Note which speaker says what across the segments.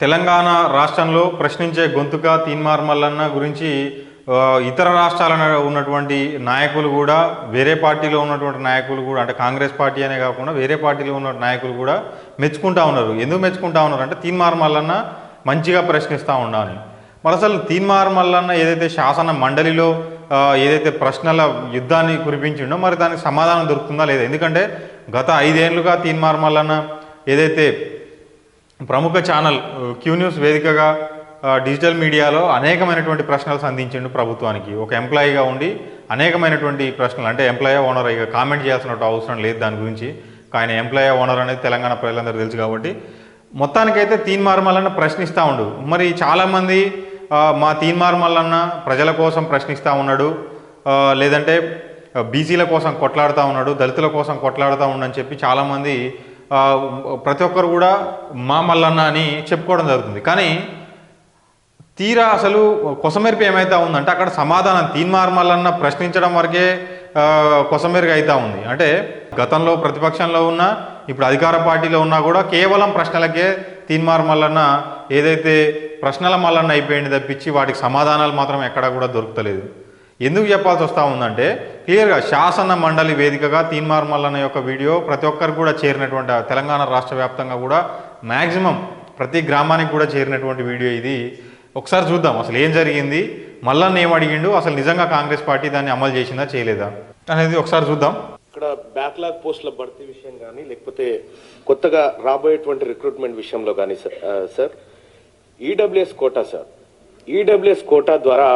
Speaker 1: తెలంగాణ రాష్ట్రంలో ప్రశ్నించే గొంతుక తీన్మార్ మల్లన్న గురించి ఇతర రాష్ట్రాల ఉన్నటువంటి నాయకులు కూడా వేరే పార్టీలో ఉన్నటువంటి నాయకులు కూడా అంటే కాంగ్రెస్ పార్టీ అనే కాకుండా వేరే పార్టీలో ఉన్న నాయకులు కూడా మెచ్చుకుంటా ఉన్నారు. ఎందుకు మెచ్చుకుంటా ఉన్నారు అంటే తీన్మార్ మల్లన్న మంచిగా ప్రశ్నిస్తూ ఉండాలి. మరి అసలు తీన్మార్ మల్లన్న ఏదైతే శాసన మండలిలో ఏదైతే ప్రశ్నల యుద్ధాన్ని కురిపించిండో మరి దానికి సమాధానం దొరుకుతుందా లేదా? ఎందుకంటే గత ఐదేళ్ళుగా తీన్మార్ మల్లన్న ఏదైతే ప్రముఖ ఛానల్ క్యూ న్యూస్ వేదికగా డిజిటల్ మీడియాలో అనేకమైనటువంటి ప్రశ్నలు సంధించిండు ప్రభుత్వానికి. ఒక ఎంప్లాయీగా ఉండి అనేకమైనటువంటి ప్రశ్నలు అంటే ఎంప్లాయీ ఓనర్ ఇక కామెంట్ చేయాల్సిన అవసరం లేదు దాని గురించి. ఆయన ఎంప్లాయీ ఓనర్ అనేది తెలంగాణ ప్రజలందరూ తెలుసు కాబట్టి. మొత్తానికైతే తీన్ మార్మల్లన్న ప్రశ్నిస్తూ ఉండు. మరి చాలామంది మా తీన్ మార్మల్లన్న ప్రజల కోసం ప్రశ్నిస్తూ ఉన్నాడు. లేదంటే బీసీల కోసం కొట్లాడుతూ ఉన్నాడు దళితుల కోసం కొట్లాడుతూ ఉండని చెప్పి చాలామంది ప్రతి ఒక్కరు కూడా మా మల్లన్న అని చెప్పుకోవడం జరుగుతుంది. కానీ తీరా అసలు కొసమెరుపు ఏమైతే ఉందంటే అక్కడ సమాధానం తీన్మార్ మల్లన్న ప్రశ్నించడం వరకే కొసమెరుగు అవుతా ఉంది. అంటే గతంలో ప్రతిపక్షంలో ఉన్న ఇప్పుడు అధికార పార్టీలో ఉన్నా కూడా కేవలం ప్రశ్నలకే తీన్మార్ మల్లన్న ఏదైతే ప్రశ్నల మల్లన్న అయిపోయింది తప్పించి వాటికి సమాధానాలు మాత్రం ఎక్కడా కూడా దొరుకుతలేదు. ఎందుకు చెప్పాల్సి వస్తూ ఉందంటే క్లియర్గా శాసన మండలి వేదికగా తీన్మార్ మల్లన్న యొక్క వీడియో ప్రతి ఒక్కరికి కూడా చేరినటువంటి తెలంగాణ రాష్ట్ర వ్యాప్తంగా కూడా మ్యాక్సిమం ప్రతి గ్రామానికి కూడా చేరినటువంటి వీడియో ఇది. ఒకసారి చూద్దాం అసలు ఏం జరిగింది? మల్లన్న ఏం అడిగిండు? అసలు నిజంగా కాంగ్రెస్ పార్టీ దాన్ని అమలు చేసిందా చేయలేదా? అనేది ఒకసారి చూద్దాం.
Speaker 2: ఇక్కడ బ్యాక్లాగ్ పోస్టుల భర్తీ విషయం కానీ లేకపోతే కొత్తగా రాబోయేటువంటి రిక్రూట్మెంట్ విషయంలో కానీ sir sir EWS quota sir EWS quota ద్వారా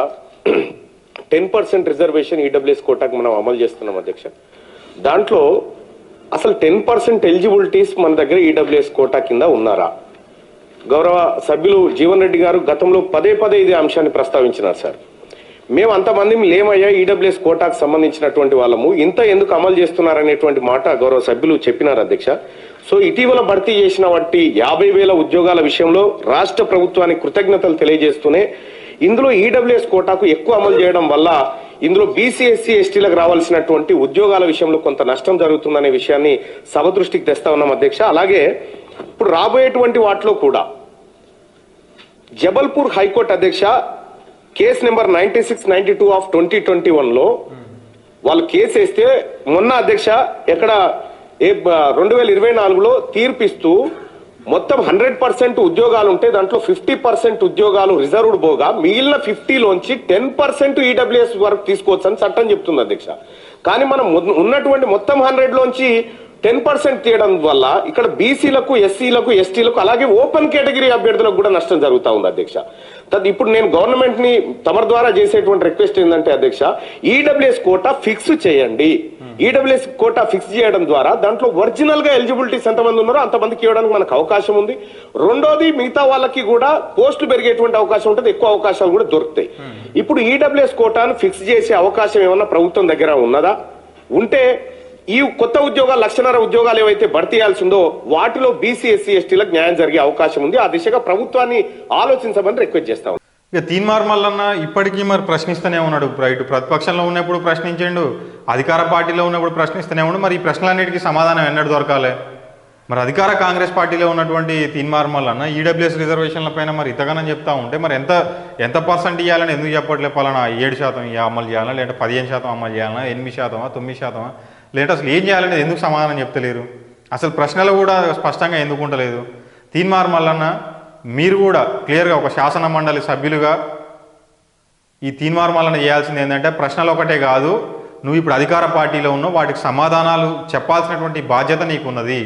Speaker 2: టెన్ పర్సెంట్ రిజర్వేషన్ ఈడబ్ల్యూఎస్ కోటాకు మనం అమలు చేస్తున్నాం అధ్యక్ష. దాంట్లో అసలు టెన్ పర్సెంట్ ఎలిజిబిలిటీస్ మన దగ్గర ఈడబ్ల్యూఎస్ కోటా కింద ఉన్నారా? గౌరవ సభ్యులు జీవన్ రెడ్డి గారు గతంలో పదే పదే ఇదే అంశాన్ని ప్రస్తావించినారు సార్. మేము అంతమంది లేమయ్యా ఈడబ్ల్యూఎస్ కోటాకు సంబంధించినటువంటి వాళ్ళము. ఇంత ఎందుకు అమలు చేస్తున్నారనేటువంటి మాట గౌరవ సభ్యులు చెప్పినారు అధ్యక్ష. సో ఇటీవల భర్తీ చేసిన వాటి యాభై వేల ఉద్యోగాల విషయంలో రాష్ట్ర ప్రభుత్వానికి కృతజ్ఞతలు తెలియజేస్తూనే ఇందులో ఈడబ్ల్యూఎస్ కోటాకు ఎక్కువ అమలు చేయడం వల్ల ఇందులో బీసీ ఎస్సీ ఎస్టీలకు రావాల్సినటువంటి ఉద్యోగాల విషయంలో కొంత నష్టం జరుగుతుందనే విషయాన్ని సభ దృష్టికి తెస్తా ఉన్నాం అధ్యక్ష. అలాగే ఇప్పుడు రాబోయేటువంటి వాటిలో కూడా జబల్పూర్ హైకోర్టు అధ్యక్ష case number ninety six ninety two of twenty twenty వన్లో వాళ్ళు కేసు వేస్తే మొన్న అధ్యక్ష ఎక్కడ రెండు వేల ఇరవై నాలుగులో తీర్పిస్తూ మొత్తం హండ్రెడ్ పర్సెంట్ ఉద్యోగాలు ఉంటే దాంట్లో ఫిఫ్టీ పర్సెంట్ ఉద్యోగాలు రిజర్వ్డ్ పోగా మిగిలిన ఫిఫ్టీలోంచి టెన్ పర్సెంట్ ఈడబ్ల్యూఎస్ వరకు తీసుకోవచ్చు అని చట్టం చెప్తుంది అధ్యక్ష. కానీ మనం ఉన్నటువంటి మొత్తం హండ్రెడ్లోంచి టెన్ పర్సెంట్ తీయడం వల్ల ఇక్కడ బీసీలకు ఎస్సీలకు ఎస్టీలకు అలాగే ఓపెన్ కేటగిరీ అభ్యర్థులకు కూడా నష్టం జరుగుతా ఉంది అధ్యక్ష. తద్ ఇప్పుడు నేను గవర్నమెంట్ని తమరి ద్వారా చేసేటువంటి రిక్వెస్ట్ ఏంటంటే అధ్యక్ష ఈడబ్ల్యూఎస్ కోటా ఫిక్స్ చేయండి. ఈడబ్ల్యూఎస్ కోటా ఫిక్స్ చేయడం ద్వారా దాంట్లో ఒరిజినల్గా ఎలిజిబిలిటీస్ ఎంతమంది ఉన్నారో అంతమందికి ఇవ్వడానికి మనకు అవకాశం ఉంది. రెండోది మిగతా వాళ్ళకి కూడా పోస్టులు పెరిగేటువంటి అవకాశం ఉంటుంది ఎక్కువ అవకాశాలు కూడా దొరుకుతాయి. ఇప్పుడు ఈడబ్ల్యూఎస్ కోటాను ఫిక్స్ చేసే అవకాశం ఏమన్నా ప్రభుత్వం దగ్గర ఉన్నదా? ఉంటే ఈ కొత్త ఉద్యోగాలు లక్షన్నర ఉద్యోగాలు ఏవైతే భర్తీ చేయాల్సి ఉందో వాటిలో బీసీ ఎస్సీ ఎస్టీలకు న్యాయం జరిగే అవకాశం ఉంది. ఆ దిశగా ప్రభుత్వాన్ని ఆలోచించమని రిక్వెస్ట్ చేస్తాం
Speaker 1: ఇక తీన్మార్ మల్లన్న ఇప్పటికీ మరి ప్రశ్నిస్తూనే ఉన్నాడు. ఇటు ప్రతిపక్షంలో ఉన్నప్పుడు ప్రశ్నించండు అధికార పార్టీలో ఉన్నప్పుడు ప్రశ్నిస్తూనే ఉన్నాడు మరి ఈ ప్రశ్నలన్నిటికీ సమాధానం ఎన్నడు దొరకాలి. మరి అధికార కాంగ్రెస్ పార్టీలో ఉన్నటువంటి తీన్మార్ మల్లన్న ఈడబ్ల్యూఎస్ రిజర్వేషన్ల పైన మరి ఇతగనని చెప్తా ఉంటే మరి ఎంత ఎంత పర్సెంట్ ఇవ్వాలని ఎందుకు చెప్పట్లే? పలానా ఏడు శాతం అమలు చేయాలా లేదంటే పదిహేను శాతం అమలు చేయాలా ఎనిమిది శాతమా? తొమ్మిది శాతమా? లేదంటే అసలు ఏం చేయాలనేది ఎందుకు సమాధానం చెప్తలేరు? అసలు ప్రశ్నలు కూడా స్పష్టంగా ఎందుకు ఉండలేదు? తీన్మార్ మల్లన్న మీరు కూడా క్లియర్గా ఒక శాసన మండలి సభ్యులుగా ఈ తీన్మార్ తీన్మార్మాలను చేయాల్సింది ఏంటంటే ప్రశ్నలు ఒకటే కాదు నువ్వు ఇప్పుడు అధికార పార్టీలో ఉన్నావు వాటికి సమాధానాలు చెప్పాల్సినటువంటి బాధ్యత నీకున్నది.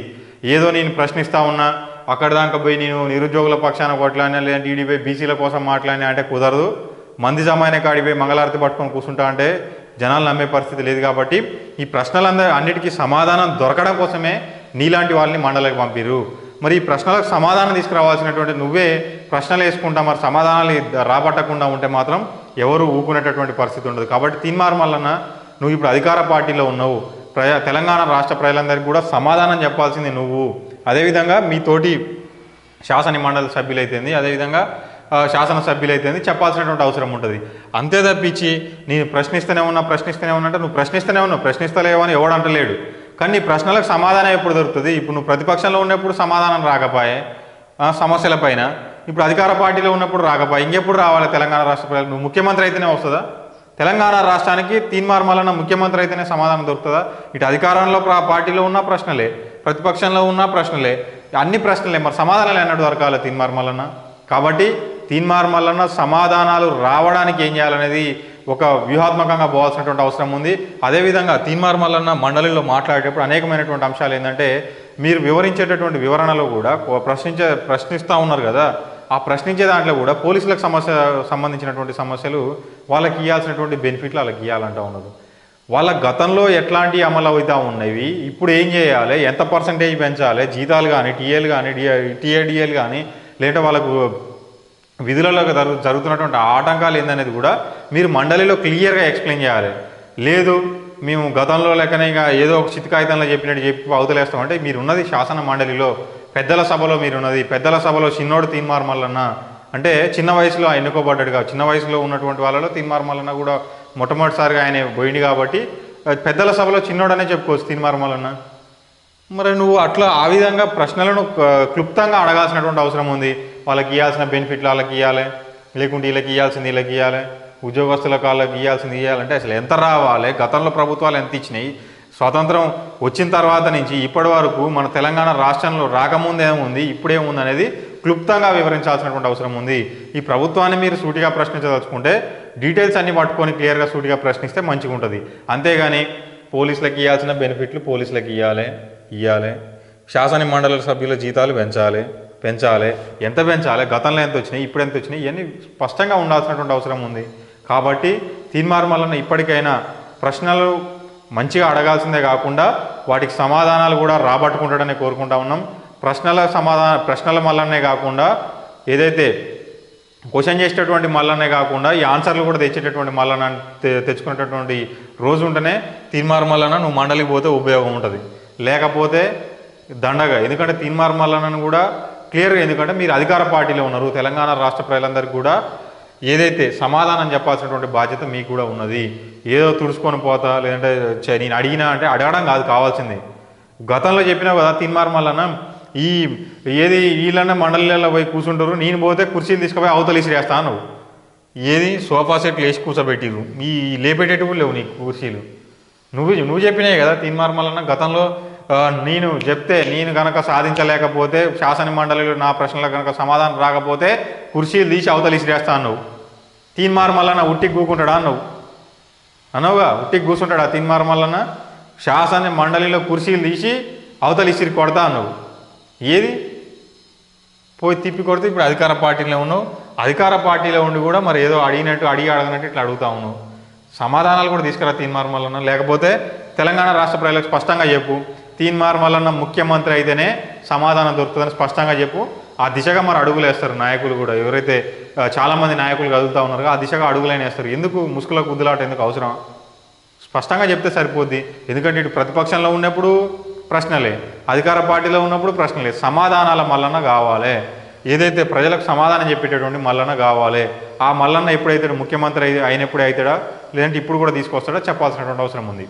Speaker 1: ఏదో నేను ప్రశ్నిస్తా ఉన్నా అక్కడ దాకా పోయి నేను నిరుద్యోగుల పక్షాన కొట్లాడినా లేదంటే ఈడీపై బీసీల కోసం మాట్లాడినా అంటే కుదరదు. మంది జమాయిన కాడిపోయి మంగళారతి పట్టుకొని కూర్చుంటా అంటే జనాలు నమ్మే పరిస్థితి లేదు కాబట్టి ఈ ప్రశ్నలందరూ అన్నిటికీ సమాధానం దొరకడం కోసమే నీలాంటి వాళ్ళని మండలికి పంపిరు మరి ఈ ప్రశ్నలకు సమాధానం తీసుకురావాల్సినటువంటి నువ్వే ప్రశ్నలు వేసుకుంటా మరి సమాధానాలు రాబట్టకుండా ఉంటే మాత్రం ఎవరు ఊకునేటటువంటి పరిస్థితి ఉండదు. కాబట్టి తీన్మార్ మల్లన్న నువ్వు ఇప్పుడు అధికార పార్టీలో ఉన్నావు. ప్రజా తెలంగాణ రాష్ట్ర ప్రజలందరికీ కూడా సమాధానం చెప్పాల్సింది నువ్వు. అదేవిధంగా మీ తోటి శాసన మండలి సభ్యులైతేంది అదేవిధంగా శాసనసభ్యులైతేంది చెప్పాల్సినటువంటి అవసరం ఉంటుంది. అంతే తప్పించి నేను ప్రశ్నిస్తూనే ఉన్నా ప్రశ్నిస్తూనే ఉన్నా అంటే నువ్వు ప్రశ్నిస్తూనే ఉన్నావు ప్రశ్నిస్తలేవని అని ఎవడు అంటలేడు. కానీ నీ ప్రశ్నలకు సమాధానం ఎప్పుడు దొరుకుతుంది? ఇప్పుడు నువ్వు ప్రతిపక్షంలో ఉన్నప్పుడు సమాధానం రాకపోయే సమస్యలపైన సమస్యల పైన. ఇప్పుడు అధికార పార్టీలో ఉన్నప్పుడు రాకపోయి. ఇంకెప్పుడు రావాలి తెలంగాణ రాష్ట్ర ప్రజలు? నువ్వు ముఖ్యమంత్రి అయితేనే వస్తుందా? తెలంగాణ రాష్ట్రానికి తీన్మార్ మలన ముఖ్యమంత్రి అయితేనే సమాధానం దొరుకుతుందా? ఇటు అధికారంలో పార్టీలో ఉన్న ప్రశ్నలే ప్రతిపక్షంలో ఉన్న ప్రశ్నలే అన్ని ప్రశ్నలే. మరి సమాధానాలు అన్నట్టు దొరకాలి తీన్మార్ కాబట్టి తీన్మార్మల్లన్న సమాధానాలు రావడానికి ఏం చేయాలనేది ఒక వ్యూహాత్మకంగా పోవాల్సినటువంటి అవసరం ఉంది. అదేవిధంగా తీన్మార్మల్లన్న మండలిలో మాట్లాడేటప్పుడు అనేకమైనటువంటి అంశాలు ఏంటంటే మీరు వివరించేటటువంటి వివరణలో కూడా ప్రశ్నించే ప్రశ్నిస్తూ ఉన్నారు కదా. ఆ ప్రశ్నించే దాంట్లో కూడా పోలీసులకు సమస్య సంబంధించినటువంటి సమస్యలు వాళ్ళకి ఇవ్వాల్సినటువంటి బెనిఫిట్లు వాళ్ళకి ఇవ్వాలంటూ ఉన్నారు. వాళ్ళ గతంలో ఎట్లాంటి అమలు అవుతా ఉన్నవి ఇప్పుడు ఏం చేయాలి ఎంత పర్సంటేజ్ పెంచాలి జీతాలు కానీ టీఏలు కానీ టీఏడిఏలు కానీ లేదంటే వాళ్ళకు విధులలో జరుగు జరుగుతున్నటువంటి ఆటంకాలు ఏందనేది కూడా మీరు మండలిలో క్లియర్గా ఎక్స్ప్లెయిన్ చేయాలి. లేదు మేము గతంలో లెక్కనే ఇక ఏదో ఒక చిత్కాయితంలో చెప్పినట్టు చెప్పి అవతలేస్తామంటే మీరు ఉన్నది శాసన మండలిలో పెద్దల సభలో మీరు ఉన్నది పెద్దల సభలో చిన్నోడు తీన్మార్మల్లన్న అంటే చిన్న వయసులో ఎన్నుకోబడ్డాడుగా చిన్న వయసులో ఉన్నటువంటి వాళ్ళలో తీన్మార్మల్లన్న కూడా మొట్టమొదటిసారిగా ఆయన పోయింది కాబట్టి పెద్దల సభలో చిన్నోడనే చెప్పుకోవచ్చు తీన్మార్మల్లన్న మరి నువ్వు అట్లా ఆ విధంగా ప్రశ్నలను క్లుప్తంగా అడగాల్సినటువంటి అవసరం ఉంది. వాళ్ళకి ఇవ్వాల్సిన బెనిఫిట్లు వాళ్ళకి ఇవ్వాలి లేకుంటే వీళ్ళకి ఇవ్వాల్సింది వీళ్ళకి ఇవ్వాలి ఉద్యోగస్తులకు వాళ్ళకి ఇవ్వాల్సింది ఇవ్వాలంటే అసలు ఎంత రావాలి? గతంలో ప్రభుత్వాలు ఎంత ఇచ్చినాయి? స్వాతంత్రం వచ్చిన తర్వాత నుంచి ఇప్పటి వరకు మన తెలంగాణ రాష్ట్రంలో రాకముందు ఏముంది? ఇప్పుడేముంది అనేది క్లుప్తంగా వివరించాల్సినటువంటి అవసరం ఉంది. ఈ ప్రభుత్వాన్ని మీరు సూటిగా ప్రశ్నించదలుచుకుంటే డీటెయిల్స్ అన్ని పట్టుకొని క్లియర్గా సూటిగా ప్రశ్నిస్తే మంచిగా ఉంటుంది. అంతేగాని పోలీసులకు ఇవ్వాల్సిన బెనిఫిట్లు పోలీసులకు ఇవ్వాలి ఇవ్వాలి శాసన మండలి సభ్యుల జీతాలు పెంచాలి. పెంచాలి ఎంత పెంచాలి గతంలో ఎంత వచ్చినాయి ఇప్పుడు ఎంత వచ్చినాయి ఇవన్నీ స్పష్టంగా ఉండాల్సినటువంటి అవసరం ఉంది. కాబట్టి తీర్మార్మలన్న ఇప్పటికైనా ప్రశ్నలు మంచిగా అడగాల్సిందే కాకుండా వాటికి సమాధానాలు కూడా రాబట్టుకుంటాడని కోరుకుంటా ఉన్నాం. ప్రశ్నల సమాధాన ప్రశ్నల మల్లనే కాకుండా ఏదైతే క్వశ్చన్ చేసేటటువంటి మల్లనే కాకుండా ఈ ఆన్సర్లు కూడా తెచ్చేటటువంటి మల్లన తెచ్చుకునేటటువంటి రోజు ఉంటేనే తీన్మార్ మల్లన నువ్వు మండలికి పోతే ఉపయోగం ఉంటుంది. లేకపోతే దండగా ఎందుకంటే తీన్మార్ మల్లనను కూడా క్లియర్గా ఎందుకంటే మీరు అధికార పార్టీలో ఉన్నారు తెలంగాణ రాష్ట్ర ప్రజలందరికీ కూడా ఏదైతే సమాధానం చెప్పాల్సినటువంటి బాధ్యత మీకు కూడా ఉన్నది. ఏదో తుడుచుకొని పోతా లేదంటే నేను అడిగినా అంటే అడగడం కాదు కావాల్సింది. గతంలో చెప్పినా కదా తీన్మార్ మల్లన్న ఈ ఏది వీళ్ళన్న మండలిలో పోయి కూర్చుంటారు నేను పోతే కుర్చీలు తీసుకుపోయి అవతలేసి వేస్తాను నువ్వు ఏది? సోఫా సెట్లు వేసి కూర్చోబెట్టిరు ఈ లేపేటట్టు లేవు నీ కుర్చీలు. నువ్వు నువ్వు చెప్పినాయి కదా తీన్మార్ గతంలో నేను చెప్తే నేను కనుక సాధించలేకపోతే శాసన మండలిలో నా ప్రశ్నలకు కనుక సమాధానం రాకపోతే కుర్చీలు తీసి అవతలిసిరేస్తాను ఇసిరేస్తా నువ్వు తీన్మార్ మల్లన్న ఉట్టికి కూకుంటాడా నువ్వు అనవుగా ఉట్టికి కూర్చుంటాడా తీన్మార్ మల్లన్న? శాసన మండలిలో కుర్చీలు తీసి అవతలిసిరి కొడతా నువ్వు ఏది? పోయి తిప్పి కొడితే ఇప్పుడు అధికార పార్టీలో ఉన్నావు. అధికార పార్టీలో ఉండి కూడా మరి ఏదో అడిగినట్టు అడిగి అడగనట్టు ఇట్లా అడుగుతా ఉన్నావు. సమాధానాలు కూడా తీసుకురా తీన్మార్ మల్లన్న. లేకపోతే తెలంగాణ రాష్ట్ర ప్రజలకు స్పష్టంగా చెప్పు. తీన్మార్ మల్లన్న ముఖ్యమంత్రి అయితేనే సమాధానం దొరుకుతుందని స్పష్టంగా చెప్పు. ఆ దిశగా మరి అడుగులు వేస్తారు నాయకులు కూడా. ఎవరైతే చాలామంది నాయకులు కదులుతూ ఉన్నారో ఆ దిశగా అడుగులైన వేస్తారు. ఎందుకు ముసుగుల కుద్దులాట ఎందుకు అవసరం? స్పష్టంగా చెప్తే సరిపోద్ది. ఎందుకంటే ఇటు ప్రతిపక్షంలో ఉన్నప్పుడు ప్రశ్నలే అధికార పార్టీలో ఉన్నప్పుడు ప్రశ్నలే సమాధానాల మల్లన్న కావాలి. ఏదైతే ప్రజలకు సమాధానం చెప్పేటటువంటి మల్లన్న కావాలి. ఆ మల్లన్న ఎప్పుడైతే ముఖ్యమంత్రి అయితే అయినప్పుడు అవుతాడా లేదంటే ఇప్పుడు కూడా తీసుకొస్తాడో? చెప్పాల్సినటువంటి అవసరం ఉంది.